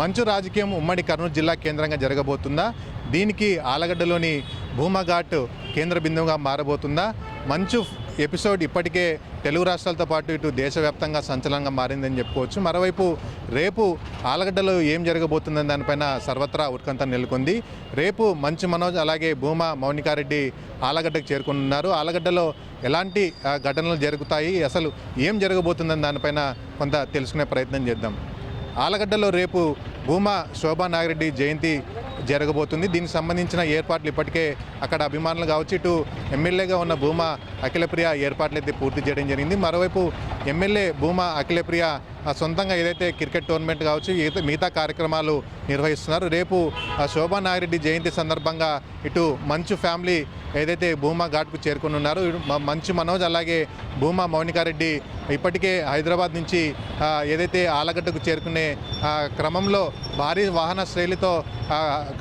మంచు రాజకీయం ఉమ్మడి కర్నూలు జిల్లా కేంద్రంగా జరగబోతుందా? దీనికి ఆలగడ్డలోని భూమఘాట్ కేంద్ర బిందువుగా మారబోతుందా? మంచు ఎపిసోడ్ ఇప్పటికే తెలుగు రాష్ట్రాలతో పాటు ఇటు దేశవ్యాప్తంగా సంచలనంగా మారిందని చెప్పుకోవచ్చు. మరోవైపు రేపు ఆలగడ్డలో ఏం జరగబోతుందని దానిపైన సర్వత్రా ఉత్కంఠ నెలకొంది. రేపు మంచు మనోజ్ అలాగే భూమా మౌనికారెడ్డి ఆలగడ్డకు చేరుకున్నారు ఆలగడ్డలో ఎలాంటి ఘటనలు జరుగుతాయి? అసలు ఏం జరగబోతుందని దానిపైన కొంత తెలుసుకునే ప్రయత్నం చేద్దాం. ఆలగడ్డలో రేపు భూమా శోభా నాగిరెడ్డి జయంతి జరగబోతుంది. దీనికి సంబంధించిన ఏర్పాట్లు ఇప్పటికే అక్కడ అభిమానులు కావచ్చు ఇటు ఎమ్మెల్యేగా ఉన్న భూమా అఖిలప్రియ ఏర్పాట్లు అయితే పూర్తి చేయడం జరిగింది. మరోవైపు ఎమ్మెల్యే భూమా అఖిలప్రియ సొంతంగా ఏదైతే క్రికెట్ టోర్నమెంట్ కావచ్చు ఈత- మిగతా కార్యక్రమాలు నిర్వహిస్తున్నారు రేపు శోభా నాగిరెడ్డి జయంతి సందర్భంగా ఇటు మంచు ఫ్యామిలీ ఏదైతే భూమా ఘాట్కు చేరుకుని మంచు మనోజ్ అలాగే భూమా మౌనికారెడ్డి ఇప్పటికే హైదరాబాద్ నుంచి ఏదైతే ఆలగడ్డకు చేరుకునే క్రమంలో భారీ వాహన శ్రేణితో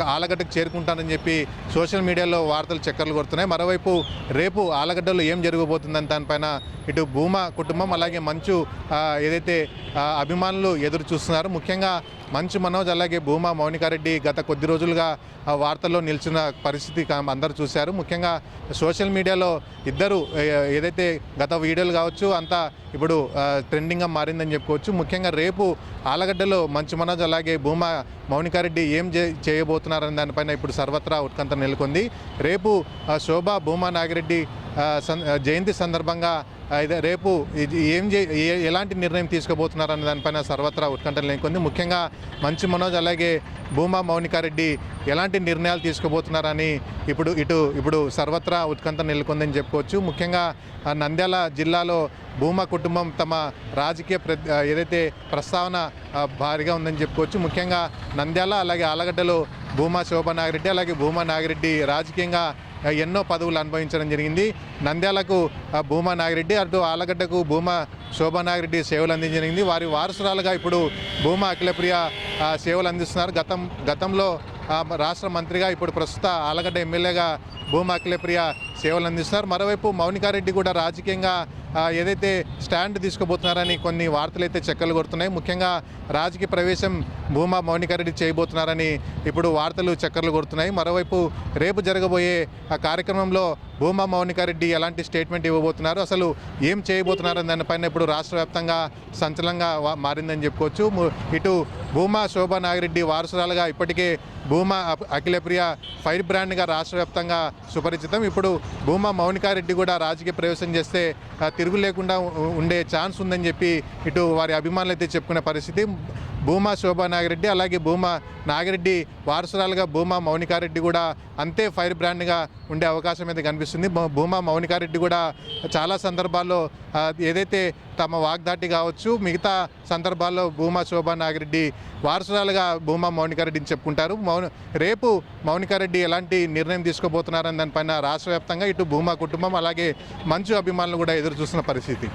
ఆలగడ్డకు చేరుకుంటానని చెప్పి సోషల్ మీడియాలో వార్తలు చక్కర్లు కొడుతున్నాయి. మరోవైపు రేపు ఆలగడ్డలో ఏం జరగబోతుందని దానిపైన ఇటు భూమా కుటుంబం అలాగే మంచు ఏదైతే అభిమానులు ఎదురు చూస్తున్నారు ముఖ్యంగా మంచు మనోజ్ అలాగే భూమా మౌనికారెడ్డి గత కొద్ది రోజులుగా వార్తల్లో నిలిచిన పరిస్థితి అందరూ చూశారు. ముఖ్యంగా సోషల్ మీడియాలో ఇద్దరు ఏదైతే గత వీడియోలు కావచ్చు అంతా ఇప్పుడు ట్రెండింగ్గా మారిందని చెప్పుకోవచ్చు. ముఖ్యంగా రేపు ఆలగడ్డలో మంచు మనోజ్ అలాగే భూమా మౌనికారెడ్డి ఏం చేయబోతున్నారని దానిపైన ఇప్పుడు సర్వత్రా ఉత్కంఠ నెలకొంది. రేపు శోభ శోభా భూమా నాగిరెడ్డి సన్ జయంతి సందర్భంగా రేపు ఇది ఏం చే ఏ- ఎలాంటి నిర్ణయం తీసుకోబోతున్నారన్న దానిపైన సర్వత్రా ఉత్కంఠ నెలకొంది. ముఖ్యంగా మంచు మనోజ్ అలాగే భూమా మౌనికారెడ్డి ఎలాంటి నిర్ణయాలు తీసుకోబోతున్నారని ఇప్పుడు ఇటు ఇప్పుడు సర్వత్రా ఉత్కంఠ నెలకొందని చెప్పుకోవచ్చు. ముఖ్యంగా నంద్యాల జిల్లాలో భూమా కుటుంబం తమ రాజకీయ ప్ర ఏదైతే ప్రస్తావన భారీగా ఉందని చెప్పుకోవచ్చు. ముఖ్యంగా నంద్యాల అలాగే ఆలగడ్డలో భూమా శోభా నాగిరెడ్డి అలాగే భూమా నాగిరెడ్డి రాజకీయంగా ఎన్నో పదవులు అనుభవించడం జరిగింది. నంద్యాలకు భూమా నాగిరెడ్డి అటు ఆలగడ్డకు భూమా శోభా నాగిరెడ్డి సేవలు అందించడం జరిగింది. వారి వారసురాలుగా ఇప్పుడు భూమా అఖిలప్రియ సేవలు అందిస్తున్నారు. గతం గతంలో రాష్ట్ర మంత్రిగా ఇప్పుడు ప్రస్తుత ఆలగడ్డ ఎమ్మెల్యేగా భూమా అఖిలప్రియ సేవలు అందిస్తున్నారు. మరోవైపు మౌనికారెడ్డి కూడా రాజకీయంగా ఏదైతే స్టాండ్ తీసుకోబోతున్నారని కొన్ని వార్తలు అయితే చెక్కలు కొడుతున్నాయి. ముఖ్యంగా రాజకీయ ప్రవేశం భూమా మౌనికారెడ్డి చేయబోతున్నారని ఇప్పుడు వార్తలు చక్కర్లు కొడుతున్నాయి. మరోవైపు రేపు జరగబోయే ఆ కార్యక్రమంలో భూమా మౌనికారెడ్డి ఎలాంటి స్టేట్మెంట్ ఇవ్వబోతున్నారు? అసలు ఏం చేయబోతున్నారు దానిపైన ఇప్పుడు రాష్ట్ర వ్యాప్తంగా సంచలనంగా మారిందని చెప్పుకోవచ్చు. ము- ఇటు భూమా శోభా నాగిరెడ్డి వారసురాలుగా ఇప్పటికే భూమా అఖిలప్రియ ఫైర్ బ్రాండ్గా రాష్ట్ర వ్యాప్తంగా సుపరిచితం. ఇప్పుడు భూమా మౌనికారెడ్డి కూడా రాజకీయ ప్రవేశం చేస్తే ఆ, తిరుగు లేకుండా ఉండే ఛాన్స్ ఉందని చెప్పి ఇటు వారి అభిమానులు అయితే చెప్పుకునే పరిస్థితి. భూమా శోభా నాగిరెడ్డి అలాగే భూమా నాగిరెడ్డి వారసురాలుగా భూమా మౌనికారెడ్డి కూడా అంతే ఫైర్ బ్రాండ్గా ఉండే అవకాశం అయితే కనిపిస్తుంది. భూమా మౌనికారెడ్డి కూడా చాలా సందర్భాల్లో ఏదైతే తమ వాగ్దాటి కావచ్చు మిగతా సందర్భాల్లో భూమా శోభా నాగిరెడ్డి వారసురాలుగా భూమా మౌనికారెడ్డిని చెప్పుకుంటారు. మౌన రేపు మౌనికారెడ్డి ఎలాంటి నిర్ణయం తీసుకోబోతున్నారని దానిపైన రాష్ట్ర వ్యాప్తంగా ఇటు భూమా కుటుంబం అలాగే మంచు అభిమానులు కూడా ఎదురు చూస్తున్న పరిస్థితి.